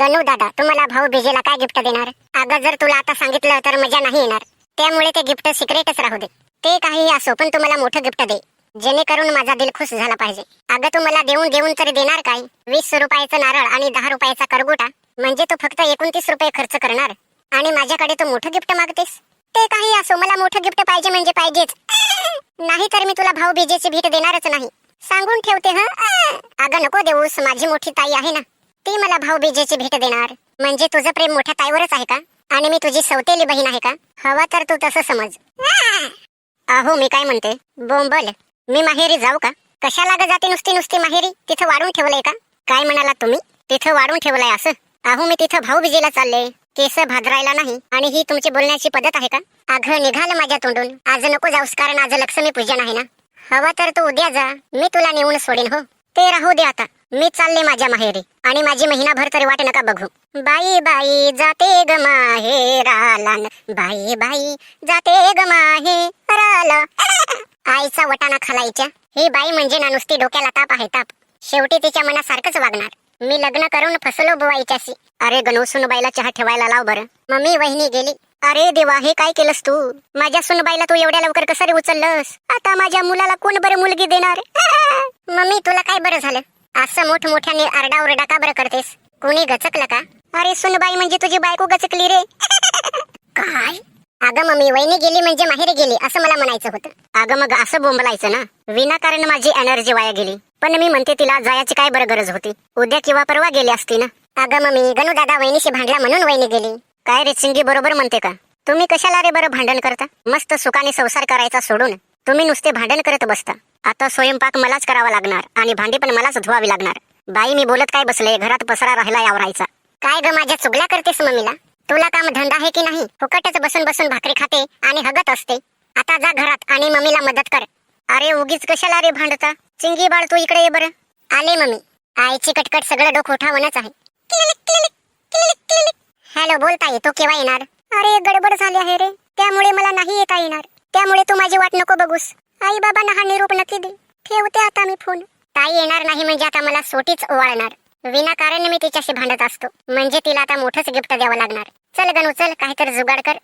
गणू दादा तुम्हाला भाऊ बिजेला काय गिफ्ट देणार? अगं जर तुला आता सांगितलं तर मजा नाही येणार. त्यामुळे ते गिफ्ट सिक्रेटच राहू दे. ते काही असो पण तुम्हाला मोठं गिफ्ट दे. जेणेकरून माझा दिल खुश झाला पाहिजे. अगं तू मला देऊन देऊन तरी देणार काय? वीस रुपयाचं नारळ आणि दहा रुपयाचा करगोटा? म्हणजे तू फक्त एकोणतीस रुपये खर्च करणार? आणि माझ्याकडे तू मोठं गिफ्ट मागतेस? ते काही असो मला मोठं गिफ्ट पाहिजे म्हणजे पाहिजेच. नाही तर मी तुला भाऊ बीजेची भेट देणारच नाही. सांगून ठेवते हा? अगं नको देऊस माझी मोठी ताई आहे ना. ती मला भाऊ बीजेची भेट देणार. म्हणजे तुझं प्रेम मोठ्या ताईवरच आहे का? आणि मी तुझी सौतेली बहीण आहे का? हवा तर तू तसं समज. अहो मी काय म्हणते? बोंबल. मी माहेरी जाऊ का? कशा लाग जाते नुसती नुसती माहेरी? तिथं वाढून ठेवलंय का? काय म्हणाला तुम्ही? तिथं वाढून ठेवलंय असं? अहो मी तिथं भाऊबीजेला चालले. केस भादरायला नाही. आणि ही तुमची बोलण्याची पद्धत आहे का? अघ निघालं माझ्या तोंडून. आज नको जाऊस कारण आज लक्ष्मी पूजन आहे ना? हवा तर तू उद्या जा. मी तुला नेऊन सोडेन हो? ते राहू दे आता. मी चालले माझ्या माहेरी. आणि माझी महिनाभर तरी वाट नका बघू. बाई बाई जाते ग माहेराला न. बाई बाई जाते ग माहेराला आईचा वटाणा खालायच्या. ही बाई म्हणजे ना नुसती डोक्याला ताप आहे ताप. शेवटी तिच्या मनासारखंच वागणार. मी लग्न करून फसलो बुवाईच्याशी. अरे गणू सुनबाईला चहा ठेवायला लाव बरं. मम्मी वहिनी गेली. अरे देवा हे काय केलंस तू? माझ्या सुनबाईला तू एवढ्या लवकर कसं रे उचललंस? आता माझ्या मुलाला कोण बरं मुलगी देणार? मम्मी तुला काय बरं झालं? असं मोठमोठ्याने आरडाओरडा का बरं करतेस? कोणी गचकलं का? अरे सुनबाई म्हणजे तुझी बायको गचकली रे. काय? अगं मम्मी वहिनी गेली म्हणजे माहेरी गेली असं मला म्हणायचं होतं. अगं मग असं बोंबलायचं ना? विनाकारण माझी एनर्जी वाया गेली. पण मी म्हणते तिला जायची काय बरं गरज होती? उद्या किंवा परवा गेली असती ना? अगं मम्मी गणू दादा वहिनीशी भांडला म्हणून वहिनी गेली. काय रे चिंगी बरोबर म्हणते का? तुम्ही कशाला रे बरं भांडण करता? मस्त सुखाने संसार करायचा सोडून. तुम्ही नुसते भांडण करत बसता. आता स्वयंपाक मलाच करावा लागणार आणि भांडी पण मलाच धुवावी लागणार. बाई मी बोलत काय बसले? घरात पसरा राहिला यावरायचा काय ग माझ्या चुगल्या करतेस मम्मीला? तुला काम धंदा आहे की नाही? फुकटच बसून बसून भाकरी खाते आणि हगत असते. आता जा घरात आणि मम्मीला मदत कर. अरे उगीच कशाला रे भांडता? चिंगी बाळ तू इकडे ये बरं. आले मम्मी. आईची कटकट सगळं डोकं उठावणच आहे. हॅलो बोलता येतो केव्हा येणार? अरे गडबड झाली आहे रे. त्यामुळे मला नाही येता येणार. त्यामुळे तू माझी वाट नको बघूस. आई बाबांना हा निरोप नक्की दे. ठेवते आता मी फोन. ताई येणार नाही म्हणजे आता मला सोटीच ओवाळणार. विनाकारण मी तिच्याशी भांडत असतो. म्हणजे तिला आता मोठंच गिफ्ट द्यावं लागणार. चल गणू चल काहीतरी जुगाड कर.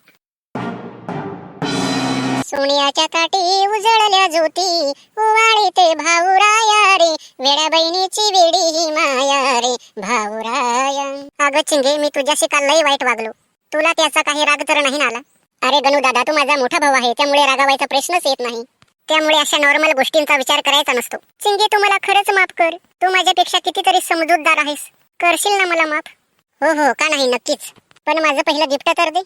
सोन्याच्या ताटी उजळल्या ज्योती. उवाळी ते भाऊराया रे. वेड्या बहिणीची वेडी ही माया रे. भाऊराया. अगं चिंगे मी तुझ्याशी काल लई वाईट वागलो. तुला त्याचा काही राग तर नाही ना आला? अरे गणू दादा तू माझा मोठा भाऊ आहे. त्यामुळे रागावायचा प्रश्नच येत नाही. त्यामुळे अशा नॉर्मल गोष्टींचा विचार करायचा नसतो. चिंगे तू मला खरंच माफ कर. तू माझ्यापेक्षा कितीतरी समजूतदार आहेस. करशील ना मला माफ? हो हो का नाही नक्कीच. पण माझं पहिलं गिफ्ट तर दे.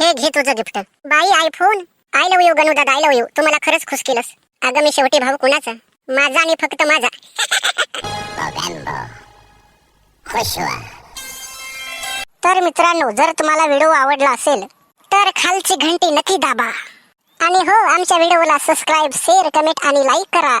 हे घे तुझं गिफ्ट. बाई iPhone I love you Ganu दादा आय लव यू. तू मला खरंच खुश केलंस. अगं मी शेवटी भाऊ कुणाचा? माझा आणि फक्त माझा. तर मित्रांनो जर तुम्हाला व्हिडिओ आवडला असेल तर खालची घंटी नक्की दाबा. आणि हो आमच्या व्हिडिओला सबस्क्राईब शेअर कमेंट आणि लाईक करा.